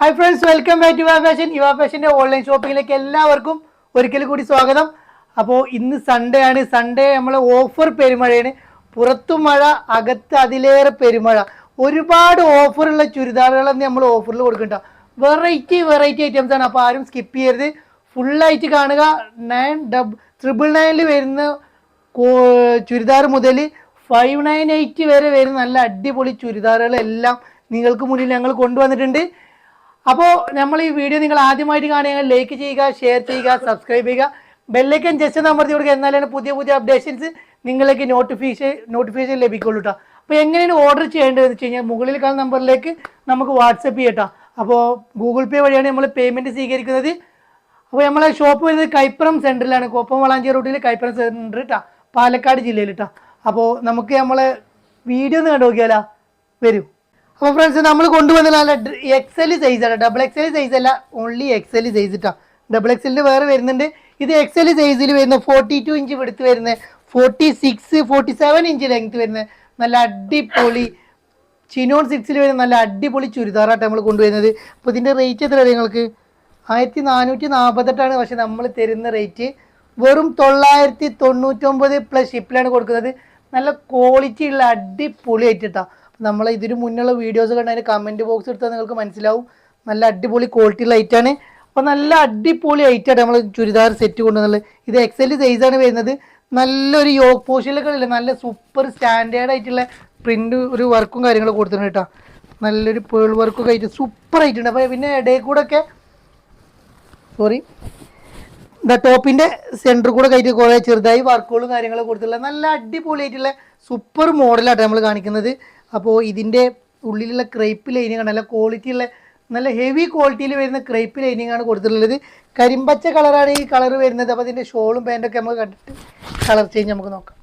Hi friends welcome back to Yuva fashion Yuva ഫാഷന്റെ online ഷോപ്പിങ്ങിലേക്ക് എല്ലാവർക്കും ഒരിക്കൽ കൂടി സ്വാഗതം. അപ്പോൾ ഇന്ന് സൺഡേ ആണ്. സൺഡേ നമ്മൾ ഓഫർ പെരുമഴയാണ്. പുറത്തു മഴ അകത്ത് അതിലേറെ പെരുമഴ. ഒരുപാട് ഓഫറുള്ള ചുരിദാറുകളെന്ന് നമ്മൾ ഓഫറിൽ കൊടുക്കണ്ട. വെറൈറ്റി വെറൈറ്റി ഐറ്റംസ് ആണ്. അപ്പോൾ ആരും സ്കിപ്പ് ചെയ്യരുത്. ഫുള്ളായിട്ട് കാണുക. നയൻ ഡബ് ട്രിപ്പിൾ നയനിൽ വരുന്ന ചുരിദാർ മുതൽ ഫൈവ് നയൻ എയ്റ്റ് വരെ വരുന്ന നല്ല അടിപൊളി ചുരിദാറുകളെല്ലാം നിങ്ങൾക്ക് മുന്നിൽ ഞങ്ങൾ കൊണ്ടുവന്നിട്ടുണ്ട്. അപ്പോൾ നമ്മൾ ഈ വീഡിയോ നിങ്ങൾ ആദ്യമായിട്ട് കാണുകയാണെങ്കിൽ ലൈക്ക് ചെയ്യുക ഷെയർ ചെയ്യുക സബ്സ്ക്രൈബ് ചെയ്യുക. ബെല്ലൈക്കൻ ജസ്റ്റ് അമർത്തി കൊടുക്കുക. എന്നാലാണ് പുതിയ പുതിയ അപ്ഡേഷൻസ് നിങ്ങൾക്ക് നോട്ടിഫിക്കേഷൻ നോട്ടിഫിക്കേഷൻ ലഭിക്കുള്ളൂ കേട്ടോ അപ്പോൾ എങ്ങനെയാണ് ഓർഡർ ചെയ്യേണ്ടതെന്ന് വെച്ച് കഴിഞ്ഞാൽ മുകളിൽ കാണുന്ന നമ്പറിലേക്ക് നമുക്ക് വാട്സപ്പ് ചെയ്യട്ടോ അപ്പോൾ ഗൂഗിൾ പേ വഴിയാണ് നമ്മൾ പേയ്മെന്റ് സ്വീകരിക്കുന്നത്. അപ്പോൾ നമ്മളെ ഷോപ്പ് വരുന്നത് കൈപ്പുറം സെന്ററിലാണ് കോപ്പം വളാഞ്ചേരി റൂട്ടിൽ കൈപ്പുറം സെന്റർ കേട്ടോ പാലക്കാട് ജില്ലയിൽ കേട്ടോ അപ്പോൾ നമുക്ക് നമ്മളെ വീഡിയോ ഒന്ന് കണ്ടു നോക്കിയാലോ വരൂ. അപ്പോൾ ഫ്രണ്ട്സ് നമ്മൾ കൊണ്ടുവന്ന നല്ല സൈസ് ആണ്. ഡബിൾ എക്സൽ സൈസ് അല്ല ഓൺലി എക്സൽ സൈസ് ഇട്ടാ ഡബിൾ എക്സലിൽ വേറെ വരുന്നുണ്ട്. ഇത് എക്സൽ സൈസിൽ വരുന്ന ഫോർട്ടി ടു ഇഞ്ച് എടുത്ത് വരുന്ന forty six forty seven inch length വരുന്ന നല്ല അടിപൊളി ചിനോൺ സിക്സിൽ വരുന്ന നല്ല അടിപൊളി ചുരിദാറായിട്ട് നമ്മൾ കൊണ്ടുവരുന്നത്. അപ്പോൾ ഇതിന്റെ റേറ്റ് എത്ര നിങ്ങൾക്ക്? ആയിരത്തി നാനൂറ്റി നാൽപ്പത്തെട്ടാണ് പക്ഷെ നമ്മൾ തരുന്ന റേറ്റ് വെറും തൊള്ളായിരത്തി തൊണ്ണൂറ്റൊമ്പത് പ്ലസ് ഷിപ്പിലാണ് കൊടുക്കുന്നത്. നല്ല ക്വാളിറ്റി ഉള്ള അടിപൊളി ആയിട്ടാണ് നമ്മൾ ഇതിന് മുന്നുള്ള വീഡിയോസ് കണ്ടതിന് കമന്റ് ബോക്സ് എടുത്താൽ നിങ്ങൾക്ക് മനസ്സിലാവും. നല്ല അടിപൊളി ക്വാളിറ്റി ലൈറ്റ് ആണ്. അപ്പോൾ നല്ല അടിപൊളി ഐറ്റാണ് നമ്മൾ ചുരിദാർ സെറ്റ് കൊണ്ടുവന്നുള്ളത് ഇത് എക്സൽ സൈസാണ് വരുന്നത്. നല്ലൊരു യോഗ പോഷനിലൊക്കെ ഇല്ല നല്ല സൂപ്പർ സ്റ്റാൻഡേർഡ് ആയിട്ടുള്ള പ്രിന്റ് ഒരു വർക്കും കാര്യങ്ങളും കൊടുത്തിട്ടുണ്ട് കേട്ടോ. നല്ലൊരു പേൾ വർക്കൊക്കെ ആയിട്ട് സൂപ്പർ ആയിട്ടുണ്ട്. അപ്പോൾ പിന്നെ ഇടയിൽ കൂടെ ഒക്കെ സോറി ദ ടോപ്പിന്റെ സെന്റർ കൂടെ കയറ്റി കുറേ ചെറുതായി വർക്കുകളും കാര്യങ്ങളും കൊടുത്തിട്ടുള്ള നല്ല അടിപൊളി ആയിട്ടുള്ള സൂപ്പർ മോഡലാണ് നമ്മൾ കാണിക്കുന്നത്. അപ്പോൾ ഇതിന്റെ ഉള്ളിലുള്ള ക്രേപ്പ് ലൈനിങ് നല്ല ക്വാളിറ്റി ഉള്ള നല്ല ഹെവി ക്വാളിറ്റിയിൽ വരുന്ന ക്രൈപ്പ് ലൈനിങ് ആണ് കൊടുത്തിട്ടുള്ളത്. കരിമ്പച്ച കളറാണ് ഈ കളർ വരുന്നത്. അപ്പോൾ അതിന്റെ ഷോളും പാന്റൊക്കെ നമുക്ക് കണ്ടിട്ട് കളർ ചേഞ്ച് നമുക്ക് നോക്കാം.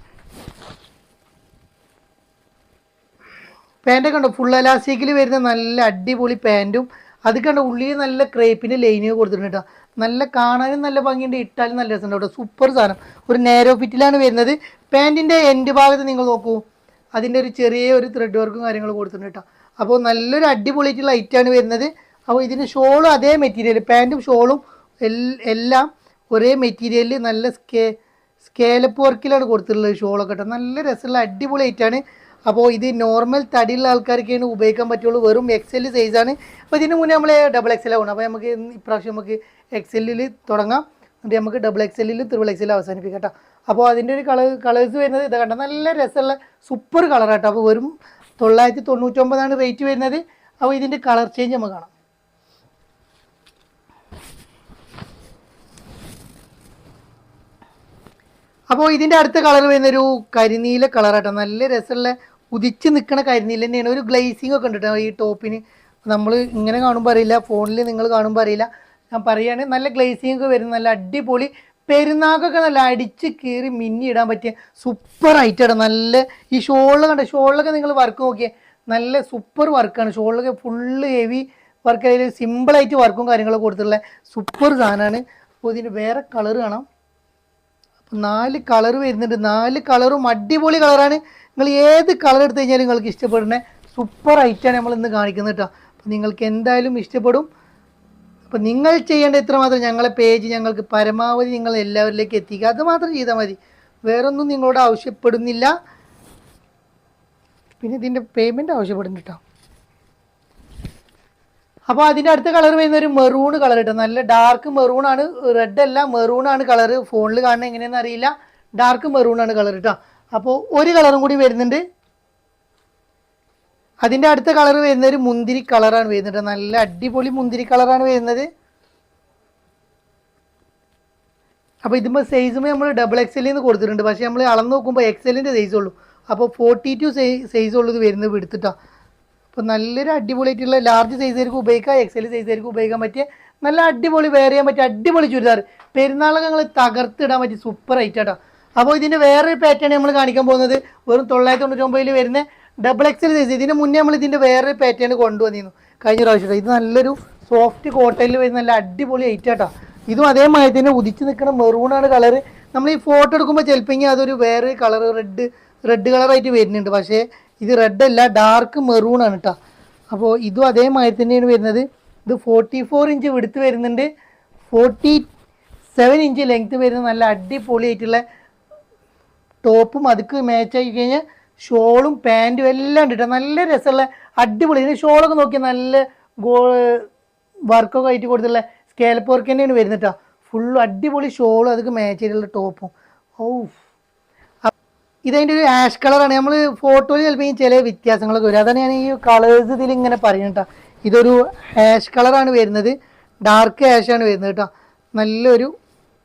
പാന്റൊക്കെ ഉണ്ടോ? ഫുൾ അലാസ്റ്റിക്കിൽ വരുന്ന നല്ല അടിപൊളി പാന്റും അത് കണ്ട? ഉള്ളിൽ നല്ല ക്രേപ്പിന്റെ ലൈനിങ് കൊടുത്തിട്ടുണ്ട് കേട്ടോ നല്ല കാണാനും നല്ല ഭംഗിയുണ്ട് ഇട്ടാലും നല്ല രസമുണ്ട് കേട്ടോ സൂപ്പർ സാധനം. ഒരു നേരോ ഫിറ്റിലാണ് വരുന്നത്. പാന്റിന്റെ എൻഡ് ഭാഗത്ത് നിങ്ങൾ നോക്കൂ. അതിന്റെ ഒരു ചെറിയ ഒരു ത്രെഡ് വർക്കും കാര്യങ്ങളും കൊടുത്തിട്ടുണ്ട് കേട്ടോ. അപ്പോൾ നല്ലൊരു അടിപൊളിയായിട്ടുള്ള ഐറ്റാണ് വരുന്നത്. അപ്പോൾ ഇതിന് ഷോളും അതേ മെറ്റീരിയൽ പാന്റും ഷോളും എല്ലാം ഒരേ മെറ്റീരിയലിൽ നല്ല സ്കേ സ്കേലപ്പ് വർക്കിലാണ് കൊടുത്തിട്ടുള്ളത് ഷോളൊക്കെ കേട്ടോ. നല്ല രസമുള്ള അടിപൊളി ഐറ്റാണ് അപ്പോൾ ഇത് നോർമൽ തടിയുള്ള ആൾക്കാർക്കാണ് ഉപയോഗിക്കാൻ പറ്റുള്ളൂ. വെറും എക്സൽ സൈസാണ് അപ്പോൾ ഇതിന് മുന്നേ നമ്മൾ ഡബിൾ എക്സൽ ആവണം അപ്പോൾ നമുക്ക് ഇപ്രാവശ്യം നമുക്ക് എക്സലിൽ തുടങ്ങാം. എന്നിട്ട് നമുക്ക് ഡബിൾ എക്സലിൽ ത്രിബിൾ എക്സൽ അവസാനിപ്പിക്കാം കേട്ടോ. അപ്പോൾ അതിന്റെ ഒരു കളർ കളേഴ്സ് വരുന്നത് ഇത് കണ്ട? നല്ല രസമുള്ള സൂപ്പർ കളറാട്ടോ അപ്പോൾ വെറും തൊള്ളായിരത്തി തൊണ്ണൂറ്റൊമ്പതാണ് റേറ്റ് വരുന്നത്. അപ്പോൾ ഇതിന്റെ കളർ ചേഞ്ച് നമുക്ക് കാണാം. അപ്പോൾ ഇതിന്റെ അടുത്ത കളർ വരുന്ന ഒരു കരിനീല കളറാട്ടോ നല്ല രസമുള്ള ഉദിച്ച് നിൽക്കുന്ന കരിനീല തന്നെയാണ്. ഒരു ഗ്ലേസിംഗ് ഒക്കെ ഉണ്ട് ഈ ടോപ്പിന് നമ്മൾ ഇങ്ങനെ കാണുമ്പോൾ അറിയില്ല ഫോണിൽ നിങ്ങൾ കാണുമ്പോൾ അറിയില്ല. ഞാൻ പറയുകയാണ് നല്ല ഗ്ലേസിംഗ് ഒക്കെ വരുന്ന നല്ല അടിപൊളി പെരുന്നാക്കൊക്കെ നല്ല അടിച്ച് കീറി മിന്നി ഇടാൻ പറ്റിയ സൂപ്പർ ഐറ്റം നല്ല ഈ ഷോളിൽ കണ്ട? ഷോളിലൊക്കെ നിങ്ങൾ വർക്ക് നോക്കിയേ. നല്ല സൂപ്പർ വർക്കാണ് ഷോളിലൊക്കെ ഫുള്ള് ഹെവി വർക്ക് അതിൽ സിമ്പിളായിട്ട് വർക്കും കാര്യങ്ങളൊക്കെ കൊടുത്തിട്ടുള്ള സൂപ്പർ സാധനമാണ് അപ്പോൾ ഇതിന് വേറെ കളർ കാണാം. അപ്പം നാല് കളർ വരുന്നുണ്ട്. നാല് കളറും അടിപൊളി കളറാണ് നിങ്ങൾ ഏത് കളർ എടുത്തു കഴിഞ്ഞാലും നിങ്ങൾക്ക് ഇഷ്ടപ്പെടുന്ന സൂപ്പർ ഐറ്റമാണ് നമ്മൾ ഇന്ന് കാണിക്കുന്നത് കേട്ടോ. അപ്പം നിങ്ങൾക്ക് എന്തായാലും ഇഷ്ടപ്പെടും. അപ്പം നിങ്ങൾ ചെയ്യേണ്ട ഇത്ര മാത്രം ഞങ്ങളെ പേജ് ഞങ്ങൾക്ക് പരമാവധി നിങ്ങൾ എല്ലാവരിലേക്ക് എത്തിക്കുക. അത് മാത്രം ചെയ്താൽ മതി. വേറൊന്നും നിങ്ങളോട് ആവശ്യപ്പെടുന്നില്ല. പിന്നെ ഇതിന്റെ പേയ്മെന്റ് ആവശ്യപ്പെടുന്നു കേട്ടോ അപ്പോൾ അതിന്റെ അടുത്ത കളർ വരുന്ന ഒരു മെറൂൺ കളർ കേട്ടോ നല്ല ഡാർക്ക് മെറൂൺ ആണ്. റെഡ് അല്ല മെറൂൺ ആണ് കളർ ഫോണിൽ കാണുന്നത് എങ്ങനെയാണെന്ന് അറിയില്ല. ഡാർക്ക് മെറൂൺ ആണ് കളർ കേട്ടോ അപ്പോൾ ഒരു കളറും കൂടി വരുന്നുണ്ട്. അതിന്റെ അടുത്ത കളർ വരുന്നത് ഒരു മുന്തിരി കളറാണ് വരുന്നത്. നല്ല അടിപൊളി മുന്തിരി കളറാണ് വരുന്നത്. അപ്പോൾ ഇതിപ്പോൾ സൈസുമേ നമ്മൾ ഡബിൾ എക്സലിൽ നിന്ന് കൊടുത്തിട്ടുണ്ട്. പക്ഷേ നമ്മൾ അളന്ന് നോക്കുമ്പോൾ എക്സലിന്റെ സൈസ് ഉള്ളൂ. അപ്പോൾ ഫോർട്ടി ടു സൈസ് ഉള്ളത് വരുന്നത് എടുത്തിട്ടാണ് അപ്പോൾ നല്ലൊരു അടിപൊളിയായിട്ടുള്ള ലാർജ് സൈസായിരിക്കും ഉപയോഗിക്കാം എക്സൽ സൈസായിരിക്കും ഉപയോഗിക്കാൻ പറ്റിയ നല്ല അടിപൊളി വെയർ ചെയ്യാൻ പറ്റിയ അടിപൊളി ചുരിദാർ. പെരുന്നാളൊക്കെ ഞങ്ങൾ തകർത്തിടാൻ പറ്റിയ സൂപ്പർ ഐറ്റാട്ടോ അപ്പോൾ ഇതിന്റെ വേറൊരു പാറ്റേൺ നമ്മൾ കാണിക്കാൻ പോകുന്നത്. വെറും തൊള്ളായിരത്തി തൊണ്ണൂറ്റൊമ്പതിൽ വരുന്ന ഡബിൾ എക്സൽ സൈസ് ഇതിന് മുന്നേ നമ്മൾ ഇതിന്റെ വേറൊരു പാറ്റേൺ കൊണ്ടുവന്നിരുന്നു. കഴിഞ്ഞ പ്രാവശ്യം ഇത് നല്ലൊരു സോഫ്റ്റ് കോട്ടയിൽ വരുന്ന നല്ല അടിപൊളി ഐറ്റാട്ടോ ഇതും അതേമാതിരി തന്നെ ഉദിച്ച് നിൽക്കുന്ന മെറൂണാണ് കളർ നമ്മൾ ഈ ഫോട്ടോ എടുക്കുമ്പോൾ ചിലപ്പോൾ അതൊരു വേറെ കളർ റെഡ് റെഡ് കളറായിട്ട് വരുന്നുണ്ട്. പക്ഷേ ഇത് റെഡ് അല്ല ഡാർക്ക് മെറൂണാണ് കേട്ടോ അപ്പോൾ ഇതും അതേമാതിരി തന്നെയാണ് വരുന്നത്. ഇത് ഫോർട്ടി ഫോർ ഇഞ്ച് വിടുത്ത് വരുന്നുണ്ട്. ഫോർട്ടി സെവൻ ഇഞ്ച് ലെങ്ത്ത് വരുന്ന നല്ല അടിപൊളിയായിട്ടുള്ള ടോപ്പും അതുക്ക് മാച്ച് ആയി കഴിഞ്ഞാൽ ഷോളും പാന്റും എല്ലാം ഇട്ടിട്ട് ട്ടോ. നല്ല രസമുള്ള അടിപൊളി. ഇതിന് ഷോളൊക്കെ നോക്കി നല്ല ഗോ വർക്കൊക്കെ ആയിട്ട് കൊടുത്തുള്ള സ്കേൽപ്പ് വർക്ക് തന്നെയാണ് വരുന്നത് ഫുൾ അടിപൊളി ഷോളും അതൊക്കെ മാച്ച് ചെയ്തിട്ടുള്ള ടോപ്പും. ഓ ഇതതിന്റെ ഒരു ആഷ് കളറാണ് നമ്മൾ ഫോട്ടോയിൽ ചിലപ്പോൾ ചില വ്യത്യാസങ്ങളൊക്കെ വരും. അതാണ് ഞാൻ ഈ കളേഴ്സ് ഇതിൽ ഇങ്ങനെ പറയുന്നത് കേട്ടോ ഇതൊരു ആഷ് കളറാണ് വരുന്നത്. ഡാർക്ക് ആഷാണ് വരുന്നത് കേട്ടോ നല്ലൊരു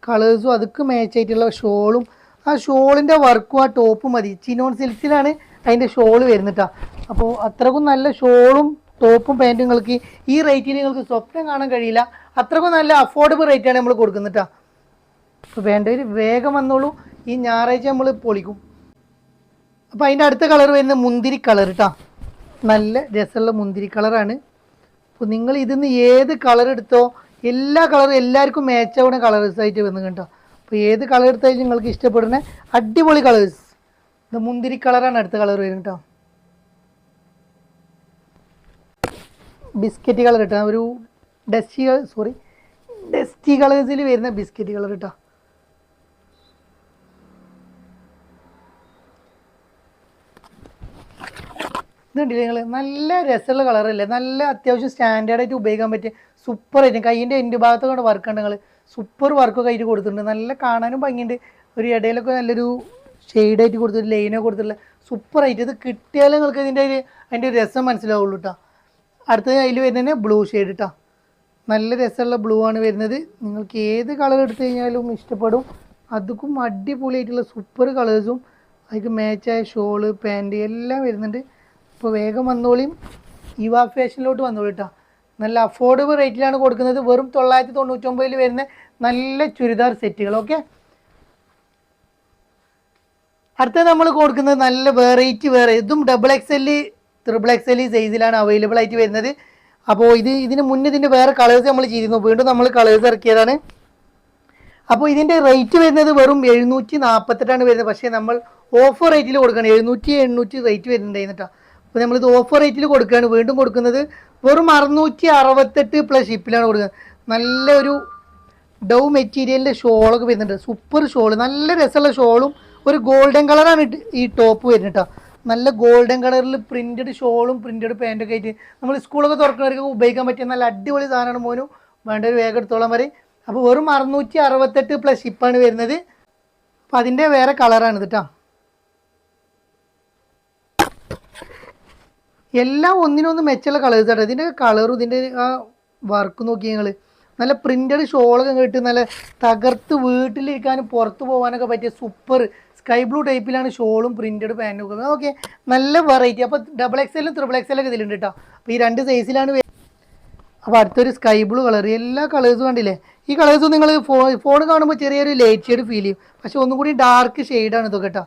കളേഴ്സും അതൊക്കെ മാച്ച് ആയിട്ടുള്ള ഷോളും ആ ഷോളിന്റെ വർക്കും ആ ടോപ്പും മതി. ചിനോൺ സിൽക്സിലാണ് അതിന്റെ ഷോൾ വരുന്നിട്ടാ അപ്പോൾ അത്രക്കും നല്ല ഷോളും ടോപ്പും പാന്റും നിങ്ങൾക്ക് ഈ റേറ്റിന് നിങ്ങൾക്ക് സ്വപ്നം കാണാൻ കഴിയില്ല. അത്രക്കും നല്ല അഫോർഡബിൾ റേറ്റാണ് നമ്മൾ കൊടുക്കുന്നിട്ടാ അപ്പോൾ വേണ്ടവർ വേഗം വന്നോളൂ. ഈ ഞായറാഴ്ച നമ്മൾ പൊളിക്കും. അപ്പോൾ അതിന്റെ അടുത്ത കളർ വരുന്നത് മുന്തിരി കളർ കേട്ടോ നല്ല രസമുള്ള മുന്തിരി കളറാണ് അപ്പോൾ നിങ്ങൾ ഇതിൽ നിന്ന് ഏത് കളർ എടുത്തോ എല്ലാ കളറും എല്ലാവർക്കും മാച്ച് ആവുന്ന കളേഴ്സായിട്ട് വന്നു കേട്ടോ അപ്പോൾ ഏത് കളർ എടുത്താലും നിങ്ങൾക്ക് ഇഷ്ടപ്പെടുന്ന അടിപൊളി കളേഴ്സ് ഇത് മുന്തിരി കളറാണ് അടുത്ത കളർ വരുന്നത് കേട്ടോ ബിസ്ക്കറ്റ് കളർ കേട്ടോ ഒരു ഡസ്റ്റി സോറി ഡസ്റ്റി കളേഴ്സിൽ വരുന്ന ബിസ്ക്കറ്റ് കളർ കേട്ടോ ഇതുണ്ടല്ലേ നിങ്ങൾ നല്ല രസമുള്ള കളറല്ലേ നല്ല അത്യാവശ്യം സ്റ്റാൻഡേർഡായിട്ട് ഉപയോഗിക്കാൻ പറ്റിയ സൂപ്പർ ആയിട്ട് കൈയിന്റെ എന്റെ ഭാഗത്തൊക്കെ വർക്ക് ഉണ്ട് നിങ്ങൾ സൂപ്പർ വർക്കൊക്കെ ആയിട്ട് കൊടുത്തിട്ടുണ്ട്. നല്ല കാണാനും ഭംഗിയുണ്ട്. ഒരു ഇടയിലൊക്കെ നല്ലൊരു ഷെയ്ഡായിട്ട് കൊടുത്തിട്ട് ലൈനൊക്കെ കൊടുത്തിട്ടുള്ള സൂപ്പർ ആയിട്ട്. ഇത് കിട്ടിയാലേ നിങ്ങൾക്ക് ഇതിന്റെ ഒരു അതിന്റെ ഒരു രസം മനസ്സിലാവുള്ളൂ കേട്ടോ അടുത്തത് അതിൽ വരുന്നത് ബ്ലൂ ഷെയ്ഡ് കേട്ടോ നല്ല രസമുള്ള ബ്ലൂ ആണ് വരുന്നത്. നിങ്ങൾക്ക് ഏത് കളർ എടുത്തു കഴിഞ്ഞാലും ഇഷ്ടപ്പെടും. അതുക്കും അടിപൊളിയായിട്ടുള്ള സൂപ്പർ കളേഴ്സും അതിക്ക് മാച്ചായ ഷോൾ പാന്റ് എല്ലാം വരുന്നുണ്ട്. അപ്പോൾ വേഗം വന്നോളിയും. യുവ ഫാഷനിലോട്ട് വന്നോളൂ കേട്ടോ നല്ല അഫോർഡബിൾ റേറ്റിലാണ് കൊടുക്കുന്നത്. വെറും തൊള്ളായിരത്തി തൊണ്ണൂറ്റൊമ്പതിൽ വരുന്ന നല്ല ചുരിദാർ സെറ്റുകൾ ഓക്കെ അടുത്തത് നമ്മൾ കൊടുക്കുന്നത് നല്ല വെറൈറ്റി വേറെ. ഇതും double X L triple X L സൈസിലാണ് അവൈലബിൾ ആയിട്ട് വരുന്നത്. അപ്പോൾ ഇത് ഇതിന് മുന്നേ ഇതിന്റെ വേറെ കളേഴ്സ് നമ്മൾ ചെയ്തിരുന്നു. വീണ്ടും നമ്മൾ കളേഴ്സ് ഇറക്കിയതാണ്. അപ്പോൾ ഇതിന്റെ റേറ്റ് വരുന്നത് വെറും എഴുന്നൂറ്റി നാൽപ്പത്തെട്ടാണ് വരുന്നത്. പക്ഷേ നമ്മൾ ഓഫർ റേറ്റിൽ കൊടുക്കുകയാണ്. എഴുന്നൂറ്റി എണ്ണൂറ്റി റേറ്റ് വരുന്നുണ്ടായിരുന്നു കേട്ടോ അപ്പോൾ നമ്മളിത് ഓഫർ റേറ്റിൽ കൊടുക്കുകയാണ്. വീണ്ടും കൊടുക്കുന്നത് വെറും അറുന്നൂറ്റി അറുപത്തെട്ട് പ്ലസ് ഷിപ്പിലാണ് കൊടുക്കുന്നത്. നല്ലൊരു ഡൗ മെറ്റീരിയലിന്റെ ഷോളൊക്കെ വരുന്നുണ്ട്. സൂപ്പർ ഷോൾ നല്ല രസമുള്ള ഷോളും ഒരു ഗോൾഡൻ കളറാണ് ഈ ടോപ്പ് വരുന്നത് കേട്ടോ നല്ല ഗോൾഡൻ കളറിൽ പ്രിന്റഡ് ഷോളും പ്രിന്റഡ് പാന്റൊക്കെ ആയിട്ട് നമ്മൾ സ്കൂളൊക്കെ തുറക്കുന്നവർക്ക് ഉപയോഗിക്കാൻ പറ്റിയ നല്ല അടിപൊളി സാധനമാണ് മോനും. വേണ്ട ഒരു വേഗം എടുത്തോളം വരെ അപ്പോൾ വെറും അറുന്നൂറ്റി അറുപത്തെട്ട് പ്ലസ് ഷിപ്പാണ് വരുന്നത്. അപ്പോൾ അതിന്റെ വേറെ കളറാണ് കേട്ടോ എല്ലാം ഒന്നിനൊന്ന് മെച്ചുള്ള കളേഴ്സ് ആണ്. ഇതിന്റെ കളറും ഇതിന്റെ ആ വർക്ക് നോക്കി ഞങ്ങൾ നല്ല പ്രിന്റഡ് ഷോളൊക്കെ കിട്ടി നല്ല തകർത്ത് വീട്ടിലിരിക്കാനും പുറത്ത് പോകാനൊക്കെ പറ്റിയ സൂപ്പർ സ്കൈ ബ്ലൂ ടൈപ്പിലാണ് ഷോളും പ്രിന്റഡ് പാന്റും ഒക്കെ. ഓക്കെ നല്ല വെറൈറ്റി അപ്പോൾ ഡബിൾ എക്സലും ത്രിബിൾ എക്സലൊക്കെ ഇതിലുണ്ട് കേട്ടോ അപ്പോൾ ഈ രണ്ട് സൈസിലാണ് അപ്പോൾ അടുത്തൊരു സ്കൈ ബ്ലൂ കളർ എല്ലാ കളേഴ്സും കണ്ടില്ലേ? ഈ കളേഴ്സും നിങ്ങൾ ഫോൺ ഫോൺ കാണുമ്പോൾ ചെറിയൊരു ലൈറ്റ് ഷെയ്ഡ് ഫീൽ ചെയ്യും. പക്ഷേ ഒന്നും കൂടി ഡാർക്ക് ഷെയ്ഡാണ് ഇതൊക്കെ കേട്ടോ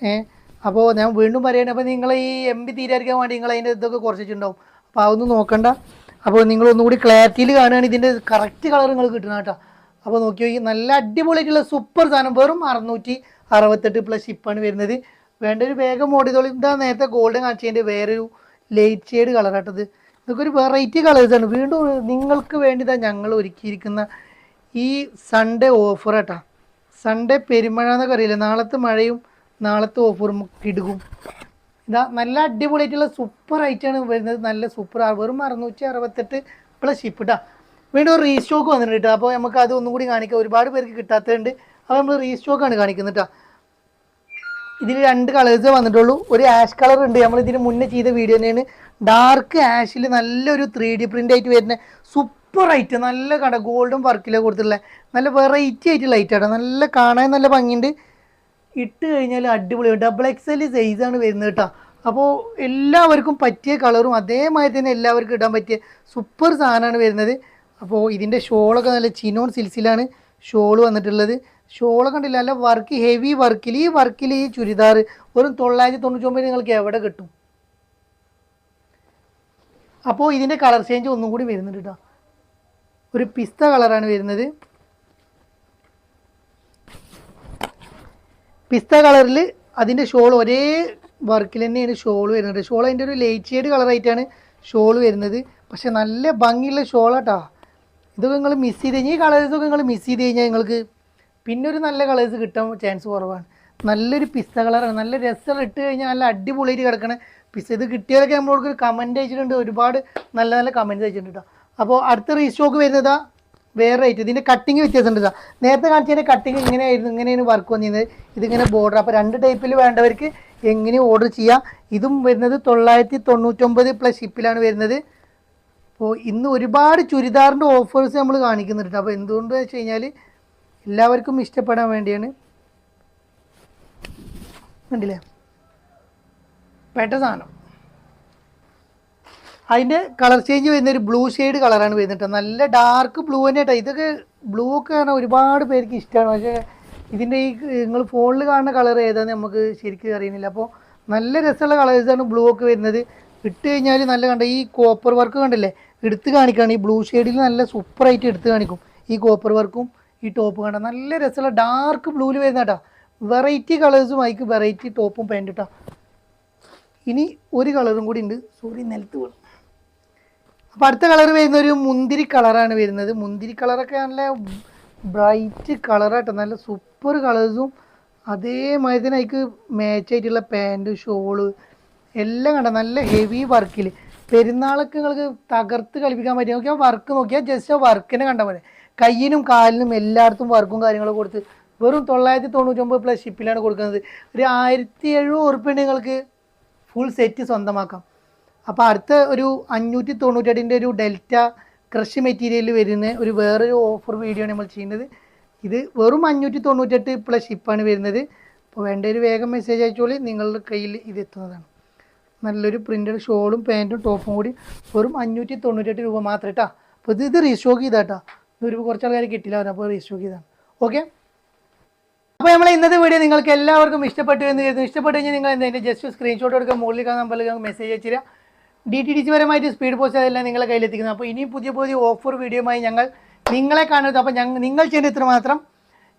ഏഹ് അപ്പോൾ ഞാൻ വീണ്ടും പറയണേ അപ്പോൾ നിങ്ങൾ ഈ എം ബി തീരായിരിക്കാൻ വേണ്ടി നിങ്ങൾ അതിന്റെ ഇതൊക്കെ കുറച്ചിട്ടുണ്ടാവും. അപ്പോൾ അതൊന്നും നോക്കണ്ട. അപ്പോൾ നിങ്ങൾ ഒന്നുകൂടി ക്ലാരിറ്റിയിൽ കാണുകയാണ് ഇതിന്റെ കറക്റ്റ് കളർ നിങ്ങൾ കിട്ടണം കേട്ടോ. അപ്പോൾ നോക്കി നോക്കി നല്ല അടിപൊളിയായിട്ടുള്ള സൂപ്പർ സാധനം വെറും അറുന്നൂറ്റി അറുപത്തെട്ട് പ്ലസ് ഷിപ്പാണ് വരുന്നത്. വേണ്ട ഒരു വേഗം മോഡിതോളി ഇതാ നേരത്തെ ഗോൾഡൻ കാണിച്ചതിന്റെ വേറൊരു ലൈറ്റ് ഷെയ്ഡ് കളറാട്ടത് ഇതൊക്കെ ഒരു വെറൈറ്റി കളേഴ്സാണ് വീണ്ടും നിങ്ങൾക്ക് വേണ്ടി ഇതാ ഞങ്ങൾ ഒരുക്കിയിരിക്കുന്ന ഈ സൺഡേ ഓഫർ കേട്ടോ സൺഡേ പെരുമഴ എന്നൊക്കെ അറിയില്ല? നാളത്തെ മഴയും നാളത്തെ ഓഫർ കിടുകും ഇതാ നല്ല അടിപൊളിയായിട്ടുള്ള സൂപ്പർ ഐറ്റാണ് വരുന്നത്. നല്ല സൂപ്പർ വെറും അറുന്നൂറ്റി അറുപത്തെട്ട് പ്ലസ് ഷിപ്പ് ഇട്ടാ വീണ്ടും റീസ്റ്റോക്ക് വന്നിട്ടുണ്ട് കേട്ടോ അപ്പോൾ നമുക്ക് അത് ഒന്നും കൂടി കാണിക്കാം. ഒരുപാട് പേർക്ക് കിട്ടാത്തതുണ്ട്. അപ്പോൾ നമ്മൾ റീസ്റ്റോക്കാണ് കാണിക്കുന്നത് കേട്ടോ ഇതിൽ രണ്ട് കളേഴ്സ് വന്നിട്ടുള്ളൂ. ഒരു ആഷ് കളർ ഉണ്ട്. നമ്മൾ ഇതിന് മുന്നേ ചെയ്ത വീഡിയോ തന്നെയാണ്. ഡാർക്ക് ആഷിൽ നല്ലൊരു ത്രീ ഡി പ്രിന്റ് ആയിട്ട് വരുന്ന സൂപ്പർ ഐറ്റം നല്ല കട ഗോൾഡും വർക്കിലൊക്കെ കൊടുത്തിട്ടുള്ള. നല്ല വെറൈറ്റി ആയിട്ടുള്ള ഐറ്റം ആണ് നല്ല കാണാൻ നല്ല ഭംഗിയുണ്ട്. ഇട്ട് കഴിഞ്ഞാൽ അടിപൊളി ഡബിൾ എക്സ് എൽ സൈസാണ് വരുന്നത് കേട്ടോ. അപ്പോൾ എല്ലാവർക്കും പറ്റിയ കളറും അതേമാതിരി തന്നെ എല്ലാവർക്കും ഇടാൻ പറ്റിയ സൂപ്പർ സാധനമാണ് വരുന്നത്. അപ്പോൾ ഇതിന്റെ ഷോളൊക്കെ നല്ല ചിനോൺ സിൽസിലാണ് ഷോൾ വന്നിട്ടുള്ളത്. ഷോൾ കണ്ടില്ല? നല്ല വർക്ക് ഹെവി വർക്കിൽ ഈ വർക്കിൽ ഈ ചുരിദാർ ഒരു തൊള്ളായിരത്തി തൊണ്ണൂറ്റി ഒമ്പത് നിങ്ങൾക്ക് എവിടെ കിട്ടും? അപ്പോൾ ഇതിന്റെ കളർ ചേഞ്ച് ഒന്നും കൂടി വരുന്നുണ്ട് കേട്ടോ. ഒരു പിസ്ത കളറാണ് വരുന്നത്. പിസ്ത കളറിൽ അതിന്റെ ഷോൾ ഒരേ വർക്കിൽ തന്നെയാണ് ഷോൾ വരുന്നത്. ഷോൾ അതിന്റെ ഒരു ലൈറ്റ് ഷെയ്ഡ് കളറായിട്ടാണ് ഷോൾ വരുന്നത്. പക്ഷെ നല്ല ഭംഗിയുള്ള ഷോളാട്ടാ. ഇതൊക്കെ നിങ്ങൾ മിസ് ചെയ്ത് കഴിഞ്ഞാൽ ഈ കളേഴ്സൊക്കെ നിങ്ങൾ മിസ് ചെയ്ത് കഴിഞ്ഞാൽ നിങ്ങൾക്ക് പിന്നെ ഒരു നല്ല കളേഴ്സ് കിട്ടാൻ ചാൻസ് കുറവാണ്. നല്ലൊരു പിസ്ത കളറാണ്. നല്ല രസം ഇട്ട് കഴിഞ്ഞാൽ നല്ല അടിപൊളിയായിട്ട് കിടക്കണ പിസ്ത. ഇത് കിട്ടിയതൊക്കെ നമ്മളോട് ഒരു കമന്റ് അയച്ചിട്ടുണ്ട്. ഒരുപാട് നല്ല നല്ല കമന്റ്സ് അയച്ചിട്ടുണ്ട് കേട്ടോ അപ്പോൾ അടുത്ത റീസ്റ്റോക്ക് വരുന്നതാ വേറെ റേറ്റ് ഇതിന്റെ കട്ടിങ് വ്യത്യാസമുണ്ട് സാർ നേരത്തെ കാണിച്ചതിന്റെ കട്ടിങ് ഇങ്ങനെയായിരുന്നു ഇങ്ങനെയാണ് വർക്ക് വന്നിരുന്നത്. ഇതിങ്ങനെ ബോർഡർ അപ്പോൾ രണ്ട് ടൈപ്പിൽ വേണ്ടവർക്ക് എങ്ങനെ ഓർഡർ ചെയ്യാം? ഇതും വരുന്നത് തൊള്ളായിരത്തി തൊണ്ണൂറ്റൊമ്പത് പ്ലസ് ഷിപ്പിലാണ് വരുന്നത്. അപ്പോൾ ഇന്ന് ഒരുപാട് ചുരിദാറിന്റെ ഓഫേഴ്സ് നമ്മൾ കാണിക്കുന്നുണ്ട് അപ്പോൾ എന്തുകൊണ്ട് വെച്ച് കഴിഞ്ഞാൽ എല്ലാവർക്കും ഇഷ്ടപ്പെടാൻ വേണ്ടിയാണ്. കണ്ടില്ലേ? പെട്ട സാധനം. അതിന്റെ കളർ ചേഞ്ച് വരുന്ന ഒരു ബ്ലൂ ഷെയ്ഡ് കളറാണ് വരുന്നത് നല്ല ഡാർക്ക് ബ്ലൂ തന്നെ കേട്ടോ ഇതൊക്കെ ബ്ലൂ ഒക്കെ ആണ് ഒരുപാട് പേർക്ക് ഇഷ്ടമാണ് പക്ഷേ ഇതിന്റെ ഈ നിങ്ങൾ ഫോണിൽ കാണുന്ന കളർ ഏതാണെന്ന് നമുക്ക് ശരിക്കും അറിയുന്നില്ല. അപ്പോൾ നല്ല രസമുള്ള കളേഴ്സാണ് ബ്ലൂ ഒക്കെ വരുന്നത്. ഇട്ട് കഴിഞ്ഞാൽ നല്ല കണ്ട ഈ കോപ്പർ വർക്ക് കണ്ടില്ലേ? എടുത്ത് കാണിക്കുകയാണ് ഈ ബ്ലൂ ഷെയ്ഡിൽ നല്ല സൂപ്പറായിട്ട് എടുത്ത് കാണിക്കും. ഈ കോപ്പർ വർക്കും ഈ ടോപ്പ് കണ്ട? നല്ല രസമുള്ള ഡാർക്ക് ബ്ലൂവിൽ വരുന്ന കേട്ടോ വെറൈറ്റി കളേഴ്സും അതിക്ക് വെറൈറ്റി ടോപ്പും പാന്റ് കേട്ടോ ഇനി ഒരു കളറും കൂടി ഉണ്ട്. സോറി നിലത്ത് വീണു. അപ്പോൾ അടുത്ത കളർ വരുന്ന ഒരു മുന്തിരി കളറാണ് വരുന്നത്. മുന്തിരി കളറൊക്കെ നല്ല ബ്രൈറ്റ് കളറായിട്ട് നല്ല സൂപ്പർ കളേഴ്സും അതേമാതിരി തന്നെ അതിക്ക് മാച്ച് ആയിട്ടുള്ള പാന്റ് ഷോൾ എല്ലാം കണ്ട? നല്ല ഹെവി വർക്കിൽ പെരുന്നാളൊക്കെ നിങ്ങൾക്ക് തകർത്ത് കളിപ്പിക്കാൻ പറ്റും നോക്കിയാൽ വർക്ക് നോക്കിയാൽ ജസ്റ്റ് ആ വർക്കിനെ കണ്ടാൽ മതി കയ്യിനും കാലിനും എല്ലായിടത്തും വർക്കും കാര്യങ്ങളും കൊടുത്ത് വെറും തൊള്ളായിരത്തി തൊണ്ണൂറ്റൊമ്പത് പ്ലസ് ഷിപ്പിലാണ് കൊടുക്കുന്നത്. ഒരു ആയിരത്തി എഴുപത് ഉറുപ്പിക നിങ്ങൾക്ക് ഫുൾ സെറ്റ് സ്വന്തമാക്കാം. അപ്പോൾ അടുത്ത ഒരു അഞ്ഞൂറ്റി തൊണ്ണൂറ്റെട്ടിന്റെ ഒരു ഡെൽറ്റ ക്രഷ് മെറ്റീരിയൽ വരുന്ന ഒരു വേറൊരു ഓഫർ വീഡിയോ നമ്മൾ ചെയ്യുന്നത്. ഇത് വെറും അഞ്ഞൂറ്റി തൊണ്ണൂറ്റെട്ട് പ്ലസ് ഷിപ്പാണ് വരുന്നത്. അപ്പോൾ വേണ്ട ഒരു വേഗം മെസ്സേജ് അയച്ചോളി നിങ്ങളുടെ കയ്യിൽ ഇത് എത്തുന്നതാണ്. നല്ലൊരു പ്രിന്റഡ് ഷോളും പാന്റും ടോപ്പും കൂടി വെറും അഞ്ഞൂറ്റി തൊണ്ണൂറ്റെട്ട് രൂപ മാത്രം കേട്ടോ അപ്പോൾ ഇത് ഇത് റീസ്റ്റോക്ക് ചെയ്താട്ടോ. ഒരു കുറച്ച് ആൾക്കാർ കിട്ടില്ല അപ്പോൾ റീസ്റ്റോക്ക് ചെയ്താണ്. ഓക്കെ അപ്പോൾ നമ്മൾ ഇന്നത്തെ വീഡിയോ നിങ്ങൾക്ക് എല്ലാവർക്കും ഇഷ്ടപ്പെട്ടു എന്ന് കരുതുന്നു. ഇഷ്ടപ്പെട്ടു കഴിഞ്ഞാൽ നിങ്ങൾ എന്താ ജസ്റ്റ് സ്ക്രീൻഷോട്ട് എടുക്കുക മുകളിൽ കാണാൻ നമ്പറിൽ മെസ്സേജ് അയച്ചില്ല ഡി ടി ഡി സി പരമായിട്ട് സ്പീഡ് പോസ്റ്റ് അതെല്ലാം നിങ്ങളെ കയ്യിലെത്തിക്കുന്നത്. അപ്പോൾ ഇനിയും പുതിയ പുതിയ ഓഫർ വീഡിയോയുമായി ഞങ്ങൾ നിങ്ങളെ കാണരുത് അപ്പോൾ ഞങ്ങൾ നിങ്ങൾ ചെയ്യുന്ന ഇത്ര മാത്രം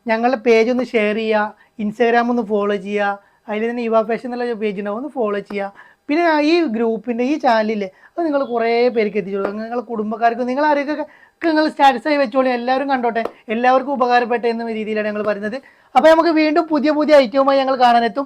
ഞങ്ങളുടെ പേജ് ഒന്ന് ഷെയർ ചെയ്യുക ഇൻസ്റ്റാഗ്രാം ഒന്ന് ഫോളോ ചെയ്യുക അതിൽ തന്നെ യുവ ഫാഷൻ എന്നുള്ള പേജ് ഉണ്ടാവും ഒന്ന് ഫോളോ ചെയ്യുക. പിന്നെ ഈ ഗ്രൂപ്പിന്റെ ഈ ചാനലിൽ അത് നിങ്ങൾ കുറേ പേർക്ക് എത്തിച്ചോളൂ. നിങ്ങളുടെ കുടുംബക്കാർക്ക് നിങ്ങൾ ആരെയൊക്കെ നിങ്ങൾ സ്റ്റാറ്റസ് ആയി വെച്ചോളൂ. എല്ലാവരും കണ്ടോട്ടെ. എല്ലാവർക്കും ഉപകാരപ്പെട്ട എന്ന രീതിയിലാണ് ഞങ്ങൾ പറയുന്നത് അപ്പോൾ നമുക്ക് വീണ്ടും പുതിയ പുതിയ ഐറ്റവുമായി ഞങ്ങൾ കാണാനെത്തും.